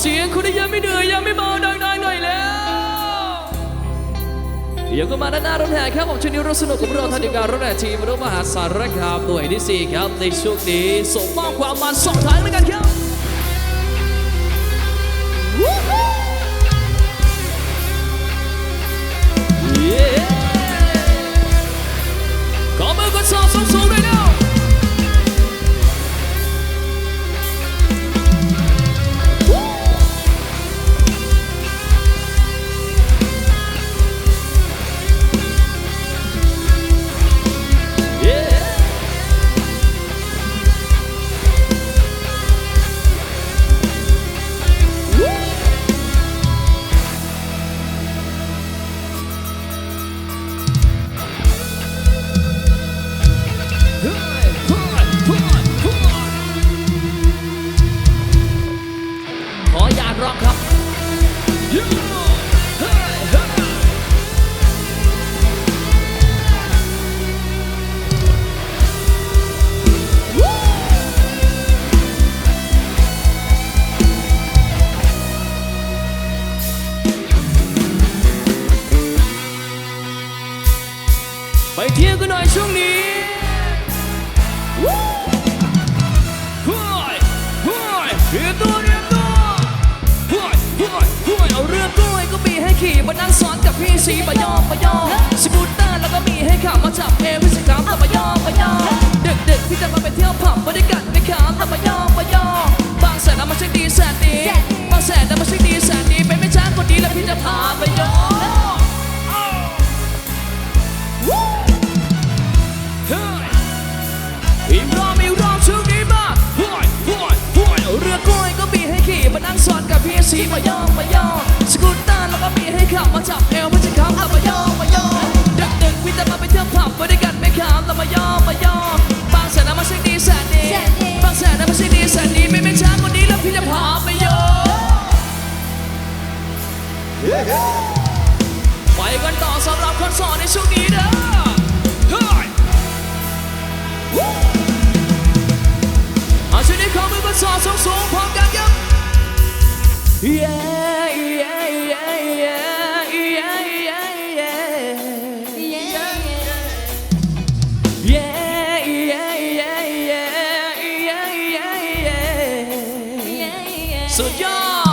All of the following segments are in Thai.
เสียงคุณได้ยังไม่เหนื่อยยังไม่เมาดังๆหน่อยแล้ว เดี๋ยวก็มาด้านหน้ารถแห่ครับผมช่วงนี้เราสนุกกับเราทันทีมงานรถแห่ทีมรถมหาสารคามหน่วยที่ 4 ครับในช่วงนี้ส่งมอบความมันสองทางด้วยกันครับ ขี่บนนั่งซ้อนกับพี่สีปะยอปะยอสกูตเตอร์แล้วก็มีให้ขับมาจับเอวพี่สิครับตะปะยอปะยอเด็กๆพี่จะมาไปเที่ยวผับบริกันไหมครับตะปะยอปะยอบางแสนเอามาเช็คดีแสนดีบางแสนเอามาเช็คดีแสนดีเป็นไม่ช้าคนดีแล้วพี่จะพาไปยอ คอนเสิร์ตในช่วงนี้เด้อเฮ้ยอาชนี้ขอมือกันสอดสูงสูงพร้อมกันครับ Yeah yeah yeah yeah yeah yeah yeah yeah yeah สุดยอด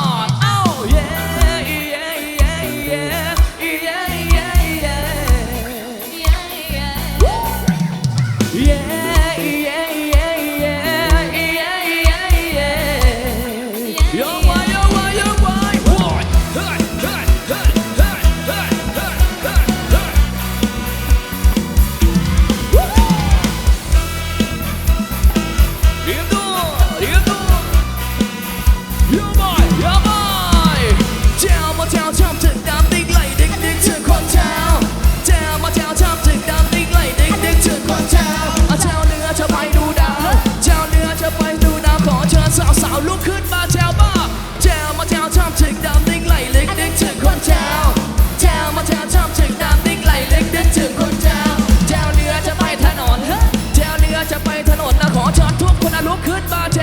goodbye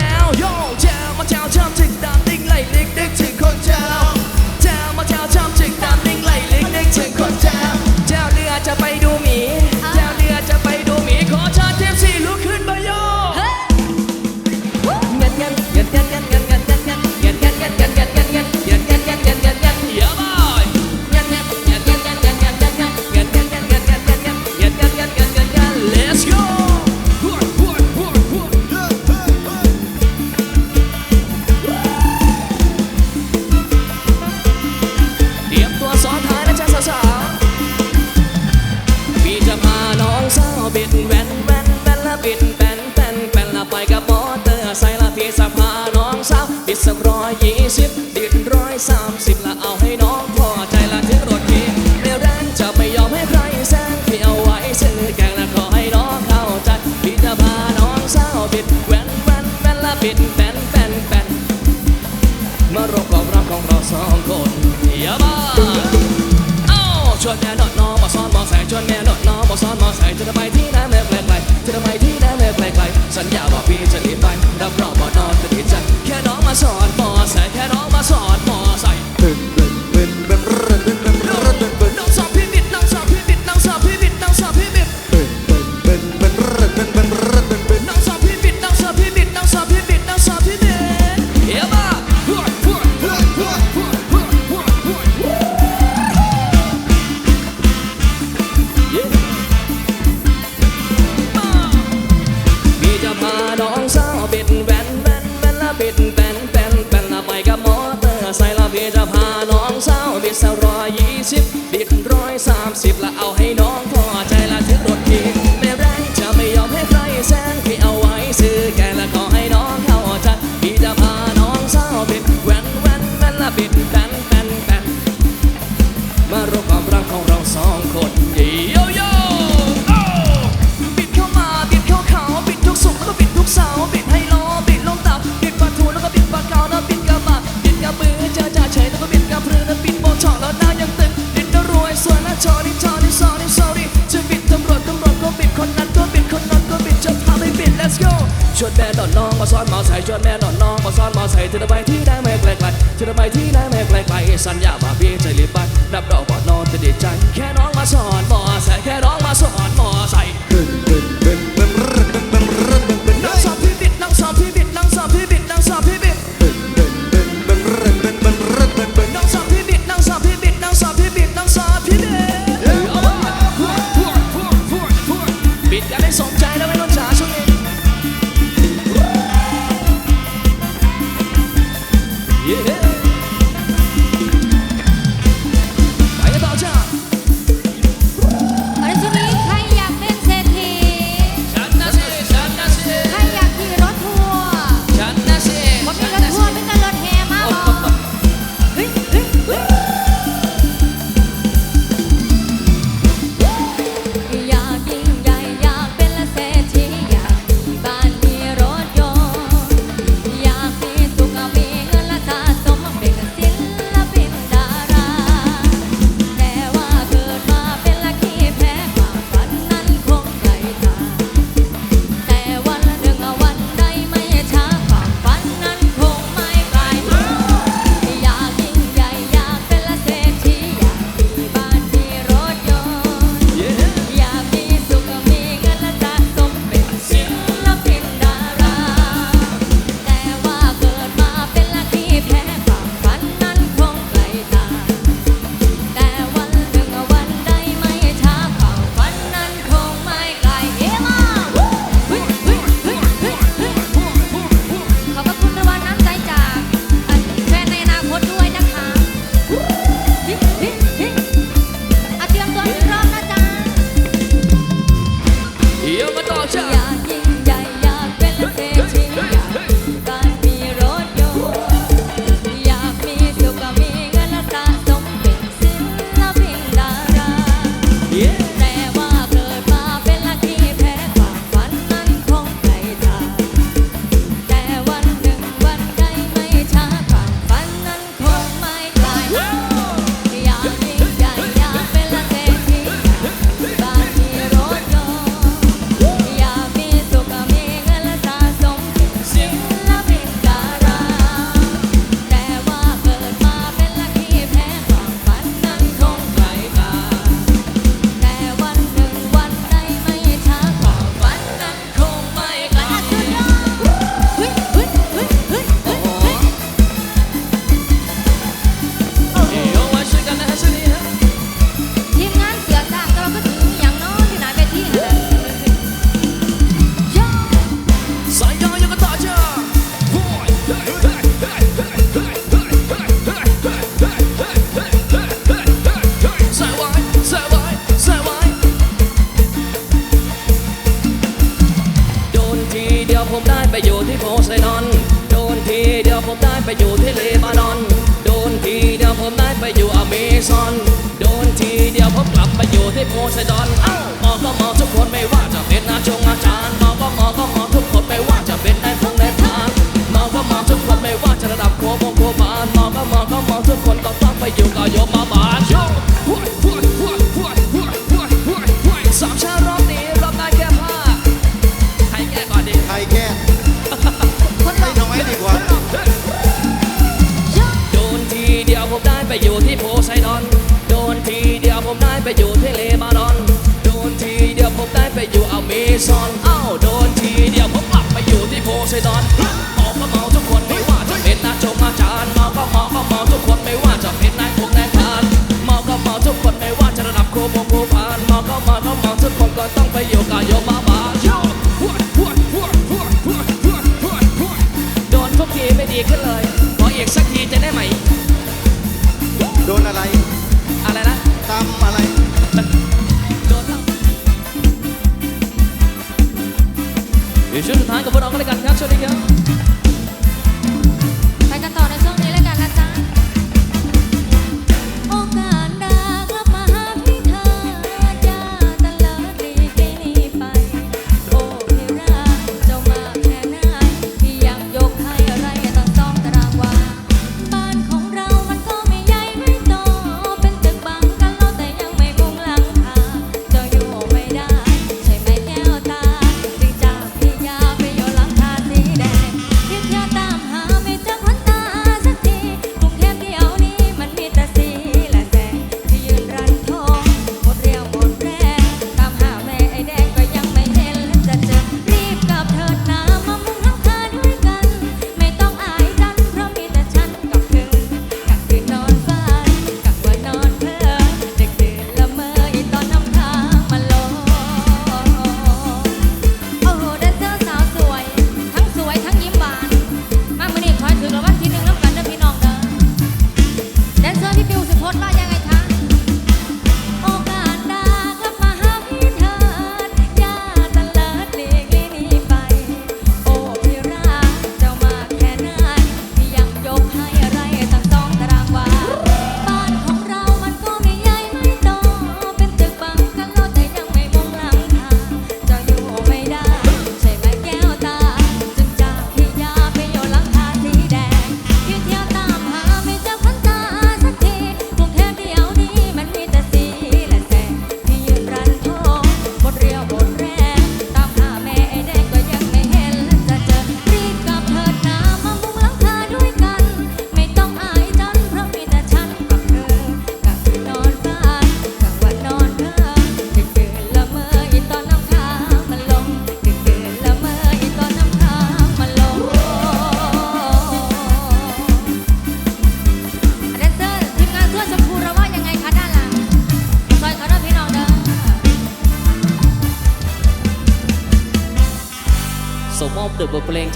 long time. สัญญาบ ไปอยู่ที่เลบานอน โดนทีเดียวผมได้ไปอยู่อเมซอน โดนทีเดียวผมกลับไปอยู่ที่โพไซดอน on. กเ